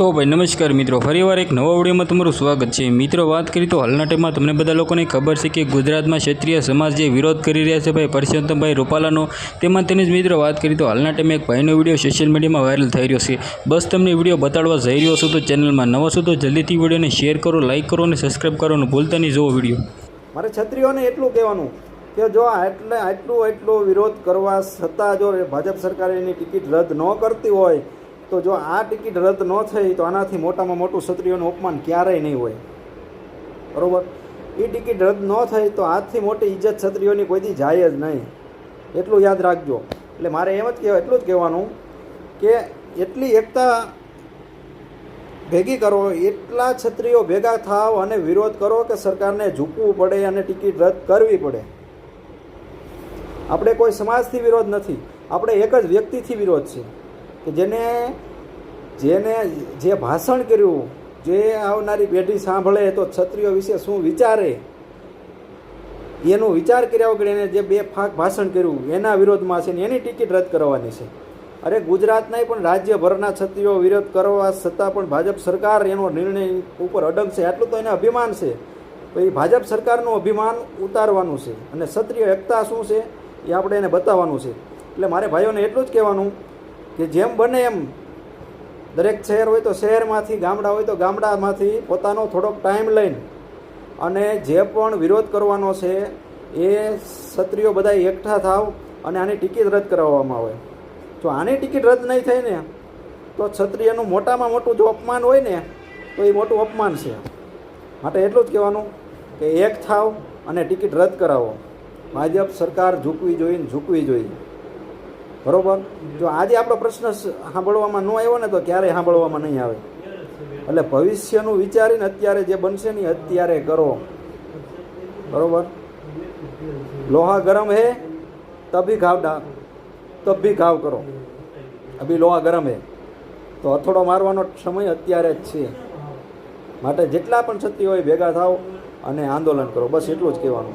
તો ભાઈ નમસ્કાર મિત્રો, ફરીવાર એક નવા વિડીયોમાં તમારું સ્વાગત છે. મિત્રો, વાત કરી તો હાલના ટાઈમમાં તમને બધા લોકોને ખબર છે કે ગુજરાતમાં ક્ષત્રિય સમાજ જે વિરોધ કરી રહ્યા છે ભાઈ, પરસોત્તમભાઈ રૂપાલાનો, તેમાં તેની જ મિત્રો વાત કરી તો હાલના ટાઈમે એક ભાઈનો વીડિયો સોશિયલ મીડિયામાં વાયરલ થઈ રહ્યો છે. બસ તમને વીડિયો બતાડવા જઈ રહ્યો છું તો ચેનલમાં નવા છો તો જલ્દીથી વિડીયોને શેર કરો લાઇક કરો અને સબસ્ક્રાઈબ કરવાનું ભૂલતા નહીં. જુઓ વીડિયો. મારે છત્રીઓને એટલું કહેવાનું કે જો આટલે, આટલું એટલો વિરોધ કરવા છતાં જો ભાજપ સરકાર એની ટિકિટ રદ ન કરતી હોય તો જો આ ટિકિટ રદ ન થઈ, તો આનાથી મોટામાં મોટું ક્ષત્રિયોનું અપમાન ક્યારેય નહીં હોય. બરોબર? એ ટિકિટ રદ ન થઈ, તો આજથી મોટી ઇજ્જત ક્ષત્રિયોની કોઈથી જાય જ નહીં. એટલું યાદ રાખજો. એટલે મારે એમ જ કહેવાય એટલું જ કહેવાનું કે એટલી એકતા ભેગી કરો, એટલા છત્રીઓ ભેગા થાવ અને વિરોધ કરો કે સરકારને ઝૂકવું પડે અને ટિકિટ રદ કરવી પડે. આપણે કોઈ સમાજથી વિરોધ નથી. આપણે એક જ વ્યક્તિથી વિરોધ છે. કે જેને જેને જે ભાષણ કર્યું, જે આવનારી પેઢી સાંભળે તો ક્ષત્રિયો વિશે શું વિચારે? એનું વિચાર કર્યા વગર એને જે બે ફાક ભાષણ કર્યું, એના વિરોધમાં છે ને એની ટિકિટ રદ કરવાની છે. અરે ગુજરાત નહીં, પણ રાજ્યભરના ક્ષત્રિયો વિરોધ કરવા છતાં પણ ભાજપ સરકાર એનો નિર્ણય ઉપર અડંગ છે. આટલું તો એને અભિમાન છે. તો એ ભાજપ સરકારનું અભિમાન ઉતારવાનું છે. અને ક્ષત્રિય એકતા શું છે, એ આપણે એને બતાવવાનું છે. એટલે મારે ભાઈઓને એટલું જ કહેવાનું કે જેમ બને એમ. દરેક શહેર હોય તો શહેરમાંથી, ગામડા હોય તો ગામડામાંથી પોતાનો થોડોક ટાઈમ લઈને અને જે પણ વિરોધ કરવાનો છે એ ક્ષત્રિયો બધા એકઠા થાવ અને આની ટિકિટ રદ કરાવવામાં આવે. જો આની ટિકિટ રદ નહીં થાય ને, તો ક્ષત્રિયનું મોટામાં મોટું જો અપમાન હોય ને, તો એ મોટું અપમાન છે. માટે એટલું જ કહેવાનું કે એક થાવ અને ટિકિટ રદ કરાવો. ભાજપ સરકાર ઝૂકવી જોઈએ ઝૂકવી જોઈએ. બરોબર? જો આજે આપણો પ્રશ્ન સાંભળવામાં ન આવ્યો ને તો ક્યારેય સાંભળવામાં નહીં આવે. એટલે ભવિષ્યનું વિચારીને અત્યારે જે બનશે ને અત્યારે કરો. બરોબર? લોહા ગરમ હે, તભી ઘાવ ડા, તભી ઘાવ કરો. અભી લોહા ગરમ હે. તો હથોડો મારવાનો સમય અત્યારે જ છે. માટે જેટલા પણ શક્તિ હોય ભેગા થાવ અને આંદોલન કરો. બસ એટલું જ કહેવાનું.